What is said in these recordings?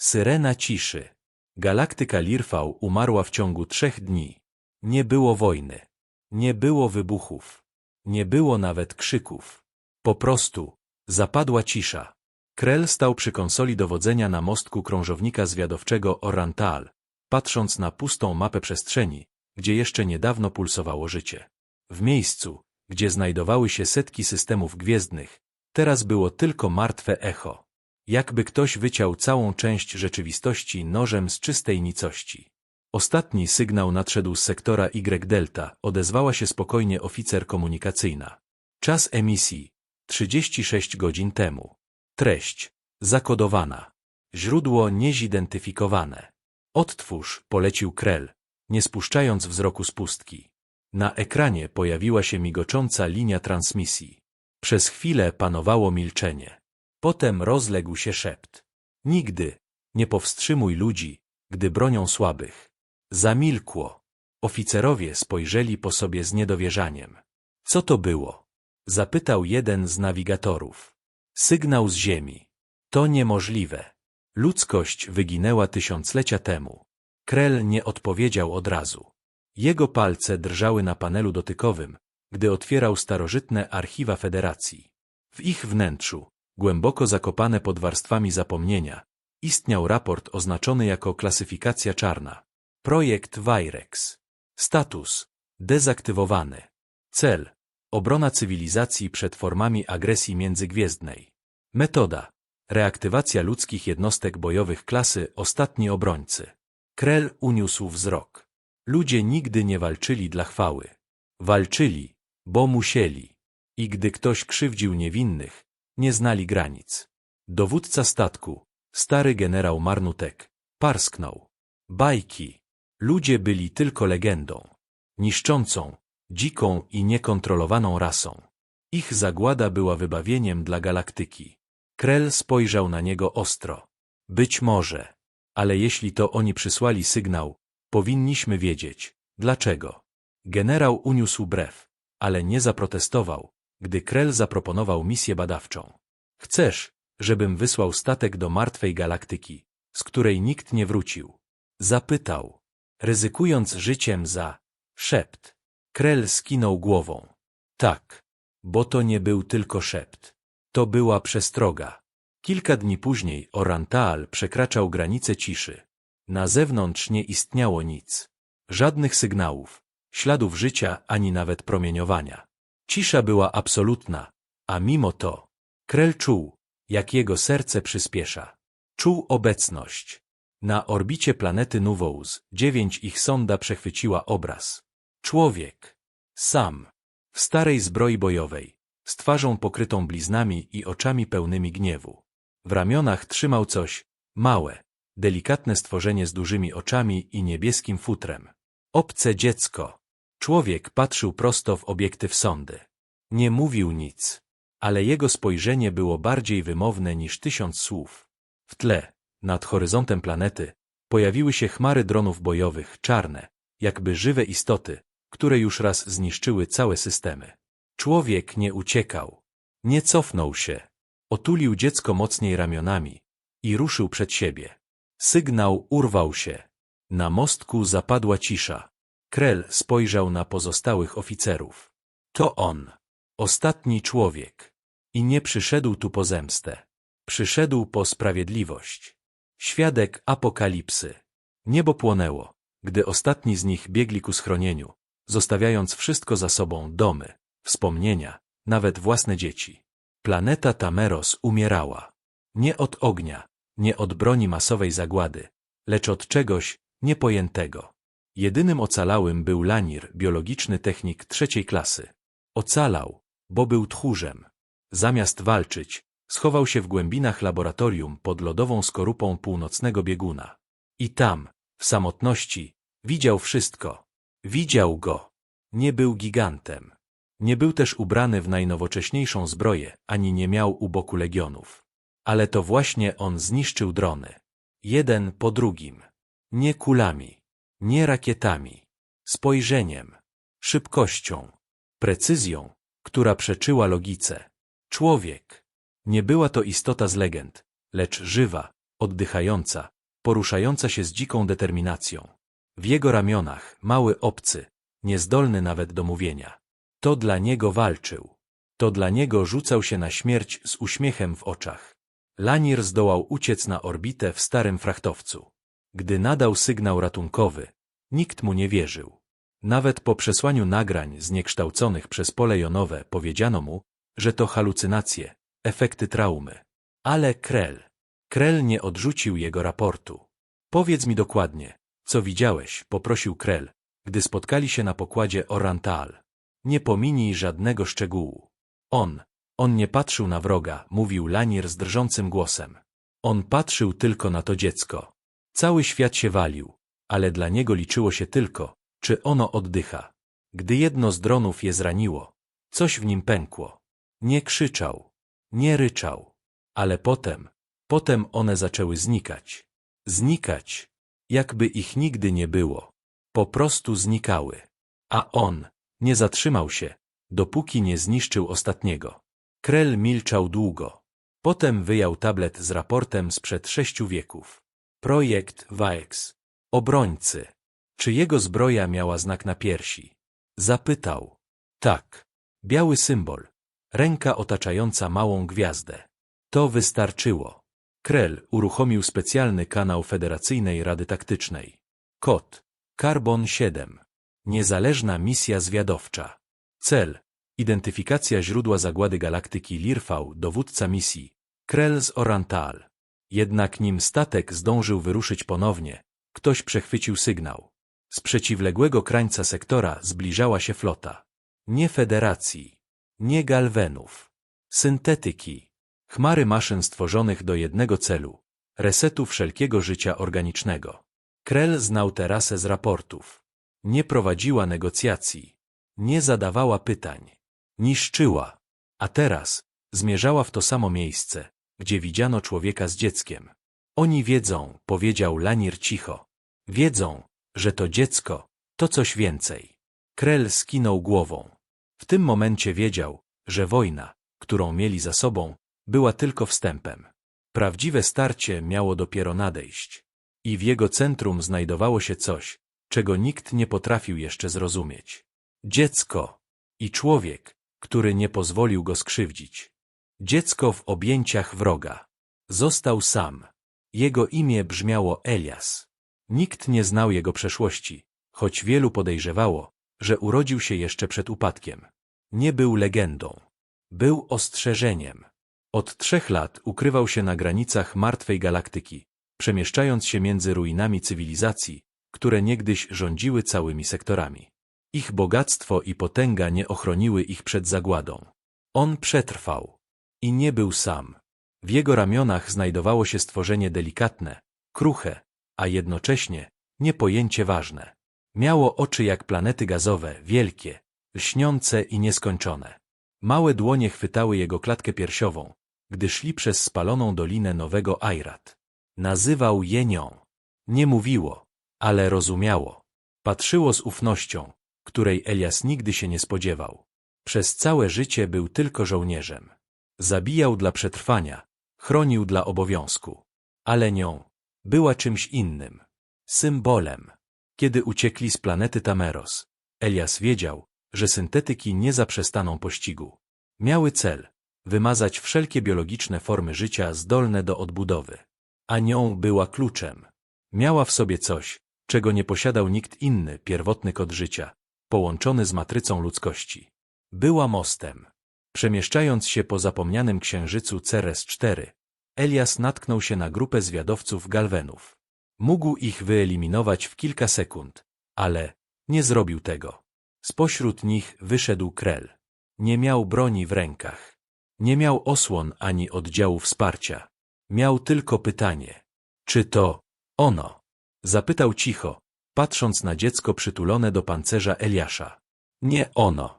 Syrena ciszy. Galaktyka Lirfał umarła w ciągu trzech dni. Nie było wojny. Nie było wybuchów. Nie było nawet krzyków. Po prostu zapadła cisza. Krell stał przy konsoli dowodzenia na mostku krążownika zwiadowczego Orantal, patrząc na pustą mapę przestrzeni, gdzie jeszcze niedawno pulsowało życie. W miejscu, gdzie znajdowały się setki systemów gwiezdnych, teraz było tylko martwe echo. Jakby ktoś wyciął całą część rzeczywistości nożem z czystej nicości. Ostatni sygnał nadszedł z sektora Y Delta, odezwała się spokojnie oficer komunikacyjna. Czas emisji 36 godzin temu. Treść zakodowana. Źródło niezidentyfikowane. Odtwórz, polecił Krell, nie spuszczając wzroku z pustki. Na ekranie pojawiła się migocząca linia transmisji. Przez chwilę panowało milczenie. Potem rozległ się szept. Nigdy nie powstrzymuj ludzi, gdy bronią słabych. Zamilkło. Oficerowie spojrzeli po sobie z niedowierzaniem. Co to było? Zapytał jeden z nawigatorów. Sygnał z Ziemi. To niemożliwe. Ludzkość wyginęła tysiąclecia temu. Krell nie odpowiedział od razu. Jego palce drżały na panelu dotykowym, gdy otwierał starożytne archiwa Federacji. W ich wnętrzu, głęboko zakopane pod warstwami zapomnienia, istniał raport oznaczony jako klasyfikacja czarna. Projekt Virex. Status. Dezaktywowany. Cel. Obrona cywilizacji przed formami agresji międzygwiezdnej. Metoda. Reaktywacja ludzkich jednostek bojowych klasy Ostatni Obrońcy. Krell uniósł wzrok. Ludzie nigdy nie walczyli dla chwały. Walczyli, bo musieli. I gdy ktoś krzywdził niewinnych, nie znali granic. Dowódca statku, stary generał Marnutek, parsknął. Bajki. Ludzie byli tylko legendą. Niszczącą, dziką i niekontrolowaną rasą. Ich zagłada była wybawieniem dla galaktyki. Krell spojrzał na niego ostro. Być może. Ale jeśli to oni przysłali sygnał, powinniśmy wiedzieć, dlaczego. Generał uniósł brew, ale nie zaprotestował, gdy Krell zaproponował misję badawczą. Chcesz, żebym wysłał statek do martwej galaktyki, z której nikt nie wrócił? Zapytał, ryzykując życiem za szept. Krell skinął głową. Tak, bo to nie był tylko szept. To była przestroga. Kilka dni później Orantal przekraczał granicę ciszy. Na zewnątrz nie istniało nic. Żadnych sygnałów, śladów życia ani nawet promieniowania. Cisza była absolutna, a mimo to Krell czuł, jak jego serce przyspiesza. Czuł obecność. Na orbicie planety Nuvous dziewięć ich sonda przechwyciła obraz. Człowiek. Sam. W starej zbroi bojowej, z twarzą pokrytą bliznami i oczami pełnymi gniewu. W ramionach trzymał coś małe, delikatne stworzenie z dużymi oczami i niebieskim futrem. Obce dziecko. Człowiek patrzył prosto w obiektyw sondy. Nie mówił nic, ale jego spojrzenie było bardziej wymowne niż tysiąc słów. W tle, nad horyzontem planety, pojawiły się chmary dronów bojowych, czarne, jakby żywe istoty, które już raz zniszczyły całe systemy. Człowiek nie uciekał. Nie cofnął się. Otulił dziecko mocniej ramionami i ruszył przed siebie. Sygnał urwał się. Na mostku zapadła cisza. Krell spojrzał na pozostałych oficerów. To on. Ostatni człowiek. I nie przyszedł tu po zemstę. Przyszedł po sprawiedliwość. Świadek apokalipsy. Niebo płonęło, gdy ostatni z nich biegli ku schronieniu, zostawiając wszystko za sobą domy, wspomnienia, nawet własne dzieci. Planeta Tameros umierała. Nie od ognia, nie od broni masowej zagłady, lecz od czegoś niepojętego. Jedynym ocalałym był Lanir, biologiczny technik trzeciej klasy. Ocalał, bo był tchórzem. Zamiast walczyć, schował się w głębinach laboratorium pod lodową skorupą północnego bieguna. I tam, w samotności, widział wszystko. Widział go. Nie był gigantem. Nie był też ubrany w najnowocześniejszą zbroję, ani nie miał u boku legionów. Ale to właśnie on zniszczył drony. Jeden po drugim. Nie kulami. Nie rakietami. Spojrzeniem. Szybkością. Precyzją, która przeczyła logice. Człowiek. Nie była to istota z legend, lecz żywa, oddychająca, poruszająca się z dziką determinacją. W jego ramionach mały obcy, niezdolny nawet do mówienia. To dla niego walczył. To dla niego rzucał się na śmierć z uśmiechem w oczach. Lanier zdołał uciec na orbitę w starym frachtowcu. Gdy nadał sygnał ratunkowy, nikt mu nie wierzył. Nawet po przesłaniu nagrań zniekształconych przez pole jonowe powiedziano mu, że to halucynacje, efekty traumy. Ale Krell, Krell nie odrzucił jego raportu. Powiedz mi dokładnie, co widziałeś, poprosił Krell, gdy spotkali się na pokładzie Orantal. Nie pominij żadnego szczegółu. On, on nie patrzył na wroga, mówił Lanier z drżącym głosem. On patrzył tylko na to dziecko. Cały świat się walił, ale dla niego liczyło się tylko, czy ono oddycha. Gdy jedno z dronów je zraniło, coś w nim pękło. Nie krzyczał, nie ryczał, ale potem, potem one zaczęły znikać. Znikać, jakby ich nigdy nie było. Po prostu znikały. A on nie zatrzymał się, dopóki nie zniszczył ostatniego. Krell milczał długo. Potem wyjął tablet z raportem sprzed sześciu wieków. Projekt Waex. Obrońcy. Czy jego zbroja miała znak na piersi? Zapytał. Tak. Biały symbol. Ręka otaczająca małą gwiazdę. To wystarczyło. Krell uruchomił specjalny kanał Federacyjnej Rady Taktycznej. Kod. Carbon 7. Niezależna misja zwiadowcza. Cel. Identyfikacja źródła zagłady galaktyki Lirfał, dowódca misji. Krell z Orantal. Jednak nim statek zdążył wyruszyć ponownie, ktoś przechwycił sygnał. Z przeciwległego krańca sektora zbliżała się flota. Nie federacji, nie galwenów, syntetyki, chmary maszyn stworzonych do jednego celu, resetu wszelkiego życia organicznego. Krell znał tę rasę z raportów. Nie prowadziła negocjacji, nie zadawała pytań, niszczyła, a teraz zmierzała w to samo miejsce, gdzie widziano człowieka z dzieckiem. Oni wiedzą, powiedział Lanier cicho. Wiedzą, że to dziecko to coś więcej. Krell skinął głową. W tym momencie wiedział, że wojna, którą mieli za sobą, była tylko wstępem. Prawdziwe starcie miało dopiero nadejść. I w jego centrum znajdowało się coś, czego nikt nie potrafił jeszcze zrozumieć. Dziecko i człowiek, który nie pozwolił go skrzywdzić. Dziecko w objęciach wroga. Został sam. Jego imię brzmiało Elias. Nikt nie znał jego przeszłości, choć wielu podejrzewało, że urodził się jeszcze przed upadkiem. Nie był legendą. Był ostrzeżeniem. Od trzech lat ukrywał się na granicach martwej galaktyki, przemieszczając się między ruinami cywilizacji, które niegdyś rządziły całymi sektorami. Ich bogactwo i potęga nie ochroniły ich przed zagładą. On przetrwał. I nie był sam. W jego ramionach znajdowało się stworzenie delikatne, kruche, a jednocześnie niepojęcie ważne. Miało oczy jak planety gazowe, wielkie, lśniące i nieskończone. Małe dłonie chwytały jego klatkę piersiową, gdy szli przez spaloną dolinę Nowego Airat. Nazywał je nią. Nie mówiło, ale rozumiało. Patrzyło z ufnością, której Elias nigdy się nie spodziewał. Przez całe życie był tylko żołnierzem. Zabijał dla przetrwania, chronił dla obowiązku. Ale nią była czymś innym. Symbolem. Kiedy uciekli z planety Tameros, Elias wiedział, że syntetyki nie zaprzestaną pościgu. Miały cel wymazać wszelkie biologiczne formy życia zdolne do odbudowy. A nią była kluczem. Miała w sobie coś, czego nie posiadał nikt inny, pierwotny kod życia, połączony z matrycą ludzkości. Była mostem. Przemieszczając się po zapomnianym księżycu Ceres-4, Elias natknął się na grupę zwiadowców Galwenów. Mógł ich wyeliminować w kilka sekund, ale nie zrobił tego. Spośród nich wyszedł Krell. Nie miał broni w rękach. Nie miał osłon ani oddziału wsparcia. Miał tylko pytanie. Czy to ono? Zapytał cicho, patrząc na dziecko przytulone do pancerza Eliasza. Nie ono.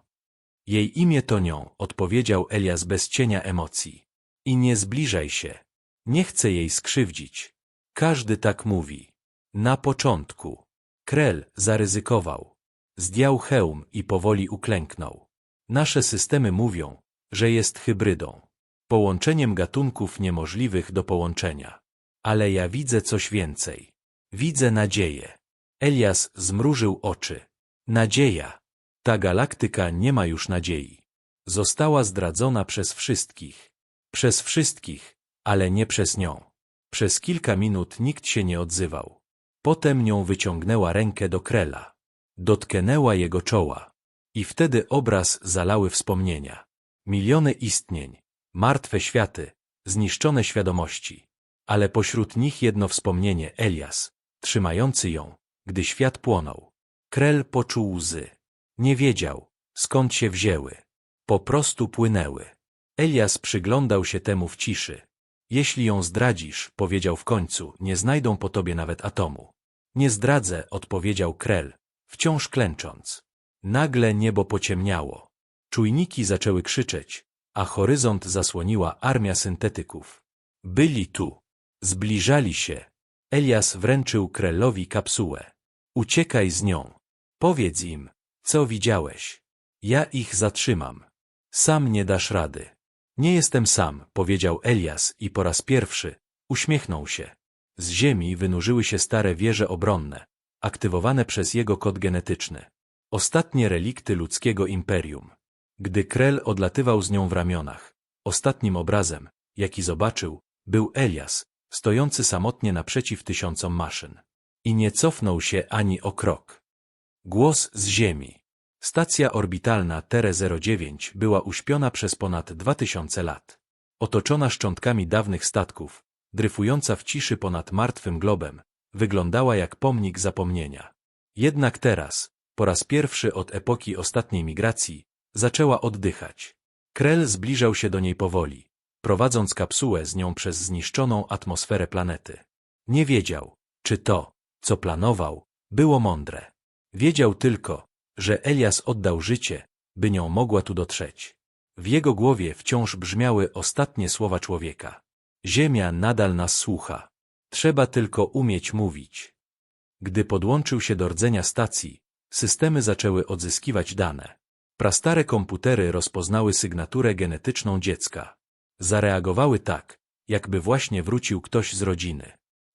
Jej imię to nią, odpowiedział Elias bez cienia emocji. I nie zbliżaj się. Nie chcę jej skrzywdzić. Każdy tak mówi. Na początku. Krell zaryzykował. Zdjął hełm i powoli uklęknął. Nasze systemy mówią, że jest hybrydą. Połączeniem gatunków niemożliwych do połączenia. Ale ja widzę coś więcej. Widzę nadzieję. Elias zmrużył oczy. Nadzieja. Ta galaktyka nie ma już nadziei. Została zdradzona przez wszystkich. Przez wszystkich, ale nie przez nią. Przez kilka minut nikt się nie odzywał. Potem nią wyciągnęła rękę do Krela. Dotknęła jego czoła. I wtedy obraz zalały wspomnienia. Miliony istnień, martwe światy, zniszczone świadomości. Ale pośród nich jedno wspomnienie Elias, trzymający ją, gdy świat płonął. Krel poczuł łzy. Nie wiedział, skąd się wzięły. Po prostu płynęły. Elias przyglądał się temu w ciszy. Jeśli ją zdradzisz, powiedział w końcu, nie znajdą po tobie nawet atomu. Nie zdradzę, odpowiedział Krel, wciąż klęcząc. Nagle niebo pociemniało. Czujniki zaczęły krzyczeć, a horyzont zasłoniła armia syntetyków. Byli tu. Zbliżali się. Elias wręczył Krelowi kapsułę. Uciekaj z nią. Powiedz im, co widziałeś. Ja ich zatrzymam. Sam nie dasz rady. Nie jestem sam, powiedział Elias i po raz pierwszy uśmiechnął się. Z ziemi wynurzyły się stare wieże obronne, aktywowane przez jego kod genetyczny. Ostatnie relikty ludzkiego imperium. Gdy Krell odlatywał z nią w ramionach, ostatnim obrazem, jaki zobaczył, był Elias, stojący samotnie naprzeciw tysiącom maszyn. I nie cofnął się ani o krok. Głos z Ziemi. Stacja orbitalna TR-09 była uśpiona przez ponad 2000 lat. Otoczona szczątkami dawnych statków, dryfująca w ciszy ponad martwym globem, wyglądała jak pomnik zapomnienia. Jednak teraz, po raz pierwszy od epoki ostatniej migracji, zaczęła oddychać. Krell zbliżał się do niej powoli, prowadząc kapsułę z nią przez zniszczoną atmosferę planety. Nie wiedział, czy to, co planował, było mądre. Wiedział tylko, że Elias oddał życie, by nią mogła tu dotrzeć. W jego głowie wciąż brzmiały ostatnie słowa człowieka. Ziemia nadal nas słucha. Trzeba tylko umieć mówić. Gdy podłączył się do rdzenia stacji, systemy zaczęły odzyskiwać dane. Prastare komputery rozpoznały sygnaturę genetyczną dziecka. Zareagowały tak, jakby właśnie wrócił ktoś z rodziny.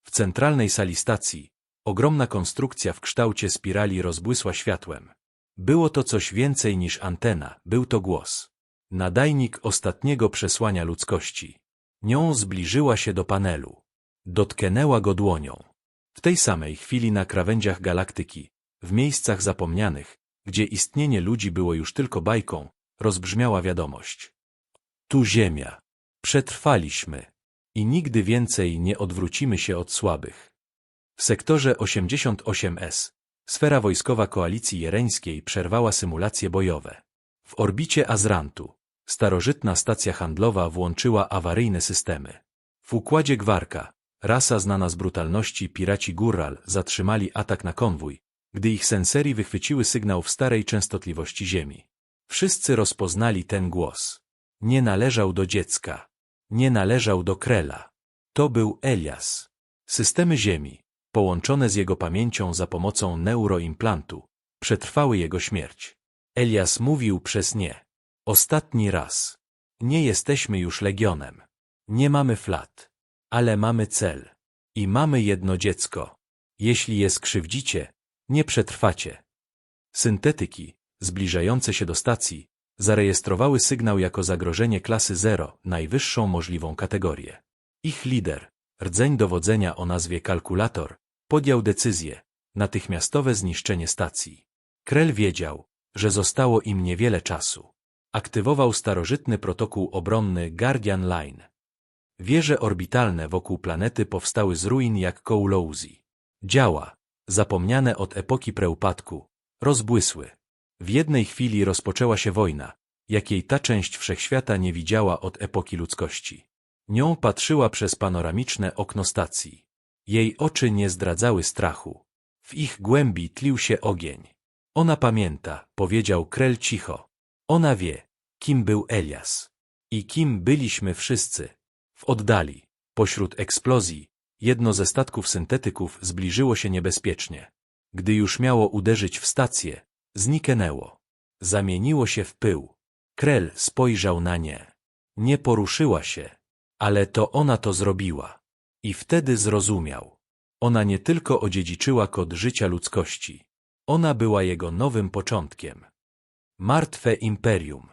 W centralnej sali stacji, ogromna konstrukcja w kształcie spirali rozbłysła światłem. Było to coś więcej niż antena, był to głos. Nadajnik ostatniego przesłania ludzkości. Nią zbliżyła się do panelu. Dotknęła go dłonią. W tej samej chwili na krawędziach galaktyki, w miejscach zapomnianych, gdzie istnienie ludzi było już tylko bajką, rozbrzmiała wiadomość. Tu Ziemia. Przetrwaliśmy. I nigdy więcej nie odwrócimy się od słabych. W sektorze 88S sfera wojskowa koalicji jereńskiej przerwała symulacje bojowe. W orbicie Azrantu starożytna stacja handlowa włączyła awaryjne systemy. W układzie Gwarka, rasa znana z brutalności piraci Gurral zatrzymali atak na konwój, gdy ich sensery wychwyciły sygnał w starej częstotliwości Ziemi. Wszyscy rozpoznali ten głos. Nie należał do dziecka. Nie należał do Krela. To był Elias. Systemy Ziemi, połączone z jego pamięcią za pomocą neuroimplantu, przetrwały jego śmierć. Elias mówił przez nie. Ostatni raz. Nie jesteśmy już legionem. Nie mamy flat. Ale mamy cel. I mamy jedno dziecko. Jeśli je skrzywdzicie, nie przetrwacie. Syntetyki, zbliżające się do stacji, zarejestrowały sygnał jako zagrożenie klasy 0, najwyższą możliwą kategorię. Ich lider, rdzeń dowodzenia o nazwie kalkulator, podjął decyzję, natychmiastowe zniszczenie stacji. Krell wiedział, że zostało im niewiele czasu. Aktywował starożytny protokół obronny Guardian Line. Wieże orbitalne wokół planety powstały z ruin jak Koulouzi. Działa, zapomniane od epoki preupadku, rozbłysły. W jednej chwili rozpoczęła się wojna, jakiej ta część wszechświata nie widziała od epoki ludzkości. Nią patrzyła przez panoramiczne okno stacji. Jej oczy nie zdradzały strachu. W ich głębi tlił się ogień. Ona pamięta, powiedział Krel cicho. Ona wie, kim był Elias. I kim byliśmy wszyscy. W oddali, pośród eksplozji, jedno ze statków syntetyków zbliżyło się niebezpiecznie. Gdy już miało uderzyć w stację, zniknęło. Zamieniło się w pył. Krel spojrzał na nie. Nie poruszyła się. Ale to ona to zrobiła. I wtedy zrozumiał. Ona nie tylko odziedziczyła kod życia ludzkości. Ona była jego nowym początkiem. Martwe imperium.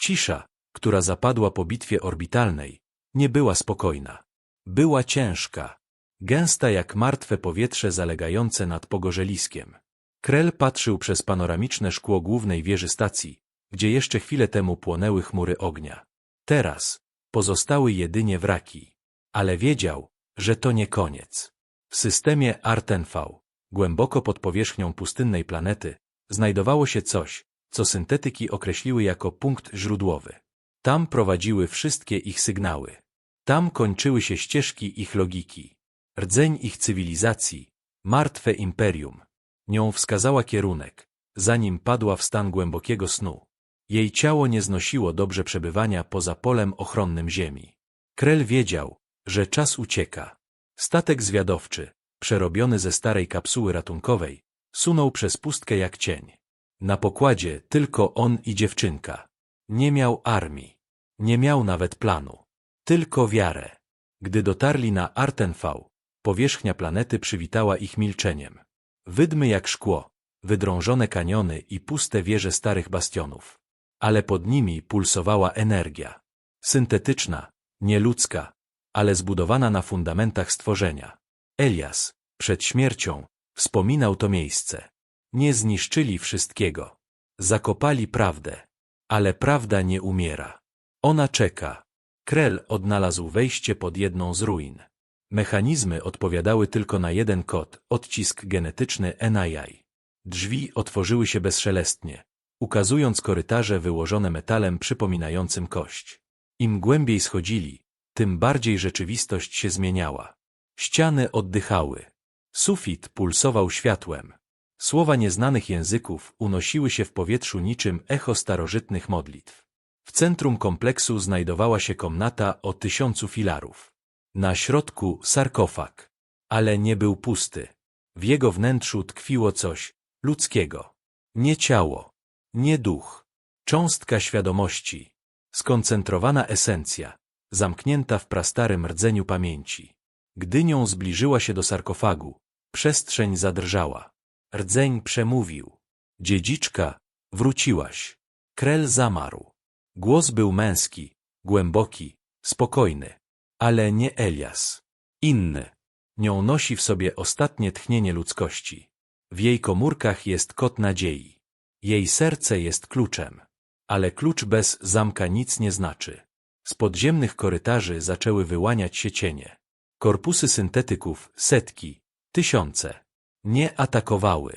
Cisza, która zapadła po bitwie orbitalnej, nie była spokojna. Była ciężka, gęsta jak martwe powietrze zalegające nad pogorzeliskiem. Krell patrzył przez panoramiczne szkło głównej wieży stacji, gdzie jeszcze chwilę temu płonęły chmury ognia. Teraz pozostały jedynie wraki, ale wiedział, że to nie koniec. W systemie Artenv, głęboko pod powierzchnią pustynnej planety, znajdowało się coś, co syntetyki określiły jako punkt źródłowy. Tam prowadziły wszystkie ich sygnały. Tam kończyły się ścieżki ich logiki. Rdzeń ich cywilizacji, martwe imperium. Nią wskazała kierunek, zanim padła w stan głębokiego snu. Jej ciało nie znosiło dobrze przebywania poza polem ochronnym Ziemi. Krel wiedział, że czas ucieka. Statek zwiadowczy, przerobiony ze starej kapsuły ratunkowej, sunął przez pustkę jak cień. Na pokładzie tylko on i dziewczynka. Nie miał armii. Nie miał nawet planu. Tylko wiarę. Gdy dotarli na Artenv, powierzchnia planety przywitała ich milczeniem. Wydmy jak szkło, wydrążone kaniony i puste wieże starych bastionów. Ale pod nimi pulsowała energia. Syntetyczna, nieludzka, ale zbudowana na fundamentach stworzenia. Elias, przed śmiercią, wspominał to miejsce. Nie zniszczyli wszystkiego. Zakopali prawdę. Ale prawda nie umiera. Ona czeka. Krell odnalazł wejście pod jedną z ruin. Mechanizmy odpowiadały tylko na jeden kod, odcisk genetyczny NII. Drzwi otworzyły się bezszelestnie, ukazując korytarze wyłożone metalem przypominającym kość. Im głębiej schodzili, tym bardziej rzeczywistość się zmieniała. Ściany oddychały. Sufit pulsował światłem. Słowa nieznanych języków unosiły się w powietrzu niczym echo starożytnych modlitw. W centrum kompleksu znajdowała się komnata o tysiącu filarów. Na środku sarkofag, ale nie był pusty. W jego wnętrzu tkwiło coś ludzkiego. Nie ciało, nie duch, cząstka świadomości, skoncentrowana esencja, zamknięta w prastarym rdzeniu pamięci. Gdy nią zbliżyła się do sarkofagu, przestrzeń zadrżała. Rdzeń przemówił. Dziedziczka, wróciłaś. Krel zamarł. Głos był męski, głęboki, spokojny. Ale nie Elias. Inny. Nią nosi w sobie ostatnie tchnienie ludzkości. W jej komórkach jest kot nadziei. Jej serce jest kluczem. Ale klucz bez zamka nic nie znaczy. Z podziemnych korytarzy zaczęły wyłaniać się cienie. Korpusy syntetyków, setki, tysiące. Nie atakowały.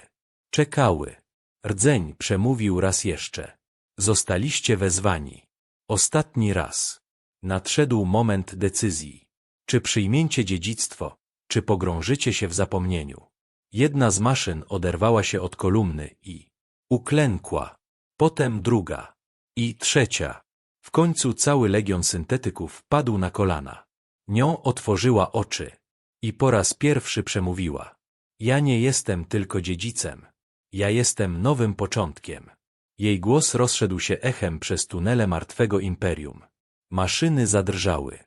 Czekały. Rdzeń przemówił raz jeszcze. Zostaliście wezwani. Ostatni raz. Nadszedł moment decyzji. Czy przyjmiecie dziedzictwo, czy pogrążycie się w zapomnieniu. Jedna z maszyn oderwała się od kolumny i uklękła. Potem druga. I trzecia. W końcu cały legion syntetyków padł na kolana. Nią otworzyła oczy. I po raz pierwszy przemówiła. Ja nie jestem tylko dziedzicem. Ja jestem nowym początkiem. Jej głos rozszedł się echem przez tunele martwego imperium. Maszyny zadrżały.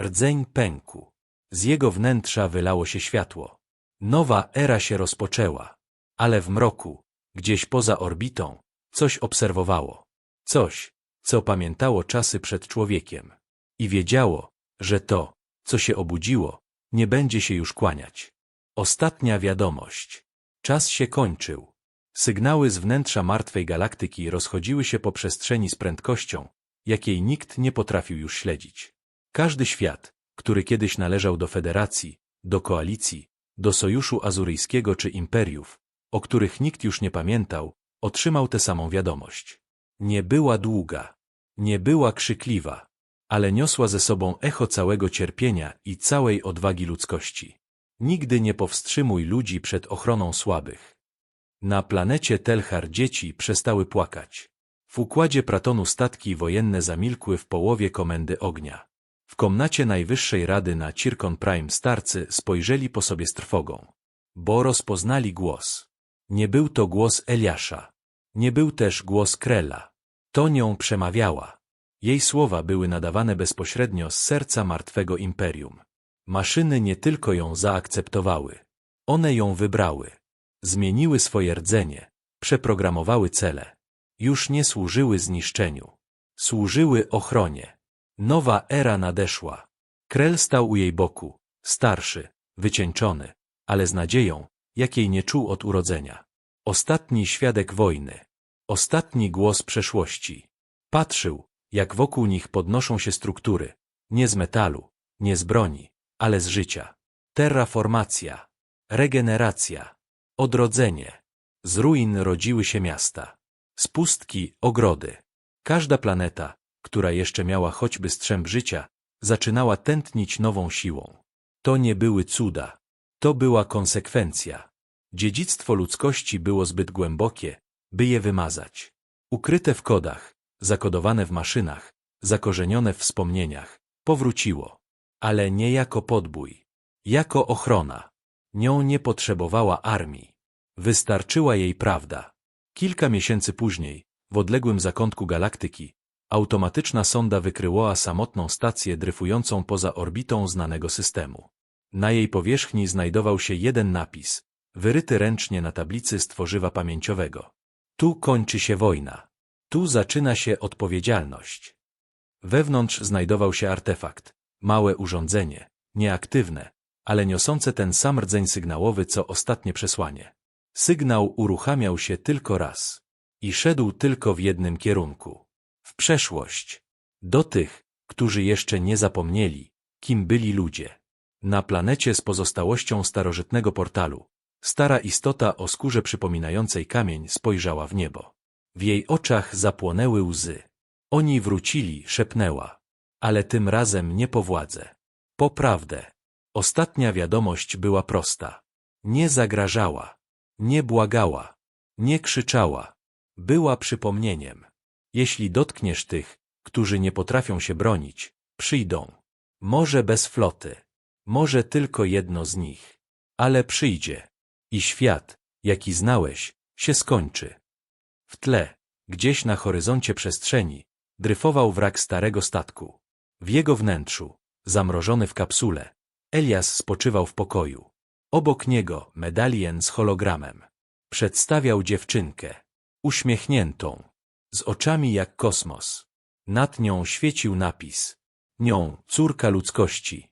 Rdzeń pękł. Z jego wnętrza wylało się światło. Nowa era się rozpoczęła. Ale w mroku, gdzieś poza orbitą, coś obserwowało. Coś, co pamiętało czasy przed człowiekiem. I wiedziało, że to, co się obudziło, nie będzie się już kłaniać. Ostatnia wiadomość. Czas się kończył. Sygnały z wnętrza martwej galaktyki rozchodziły się po przestrzeni z prędkością, jakiej nikt nie potrafił już śledzić. Każdy świat, który kiedyś należał do federacji, do koalicji, do sojuszu azuryjskiego czy imperiów, o których nikt już nie pamiętał, otrzymał tę samą wiadomość. Nie była długa, nie była krzykliwa, ale niosła ze sobą echo całego cierpienia i całej odwagi ludzkości. Nigdy nie powstrzymuj ludzi przed ochroną słabych. Na planecie Telchar dzieci przestały płakać. W układzie Pratonu statki wojenne zamilkły w połowie komendy ognia. W komnacie Najwyższej Rady na Cirkon Prime starcy spojrzeli po sobie z trwogą. Bo rozpoznali głos. Nie był to głos Eliasza. Nie był też głos Krela. To nią przemawiała. Jej słowa były nadawane bezpośrednio z serca martwego imperium. Maszyny nie tylko ją zaakceptowały. One ją wybrały. Zmieniły swoje rdzenie. Przeprogramowały cele. Już nie służyły zniszczeniu. Służyły ochronie. Nowa era nadeszła. Krel stał u jej boku. Starszy, wycieńczony, ale z nadzieją, jakiej nie czuł od urodzenia. Ostatni świadek wojny. Ostatni głos przeszłości. Patrzył, jak wokół nich podnoszą się struktury. Nie z metalu, nie z broni, ale z życia. Terraformacja. Regeneracja. Odrodzenie. Z ruin rodziły się miasta. Z pustki ogrody. Każda planeta, która jeszcze miała choćby strzęp życia, zaczynała tętnić nową siłą. To nie były cuda. To była konsekwencja. Dziedzictwo ludzkości było zbyt głębokie, by je wymazać. Ukryte w kodach, zakodowane w maszynach, zakorzenione w wspomnieniach, powróciło. Ale nie jako podbój. Jako ochrona. Nią nie potrzebowała armii. Wystarczyła jej prawda. Kilka miesięcy później, w odległym zakątku galaktyki, automatyczna sonda wykryła samotną stację dryfującą poza orbitą znanego systemu. Na jej powierzchni znajdował się jeden napis, wyryty ręcznie na tablicy z tworzywa pamięciowego. Tu kończy się wojna. Tu zaczyna się odpowiedzialność. Wewnątrz znajdował się artefakt, małe urządzenie, nieaktywne, ale niosące ten sam rdzeń sygnałowy co ostatnie przesłanie. Sygnał uruchamiał się tylko raz i szedł tylko w jednym kierunku. W przeszłość. Do tych, którzy jeszcze nie zapomnieli, kim byli ludzie. Na planecie z pozostałością starożytnego portalu, stara istota o skórze przypominającej kamień spojrzała w niebo. W jej oczach zapłonęły łzy. Oni wrócili, szepnęła. Ale tym razem nie po władzę. Po prawdę. Ostatnia wiadomość była prosta. Nie zagrażała, nie błagała, nie krzyczała. Była przypomnieniem. Jeśli dotkniesz tych, którzy nie potrafią się bronić, przyjdą. Może bez floty, może tylko jedno z nich, ale przyjdzie. I świat, jaki znałeś, się skończy. W tle, gdzieś na horyzoncie przestrzeni, dryfował wrak starego statku. W jego wnętrzu, zamrożony w kapsule, Elias spoczywał w pokoju. Obok niego medalien z hologramem. Przedstawiał dziewczynkę, uśmiechniętą, z oczami jak kosmos. Nad nią świecił napis. Nią córka ludzkości.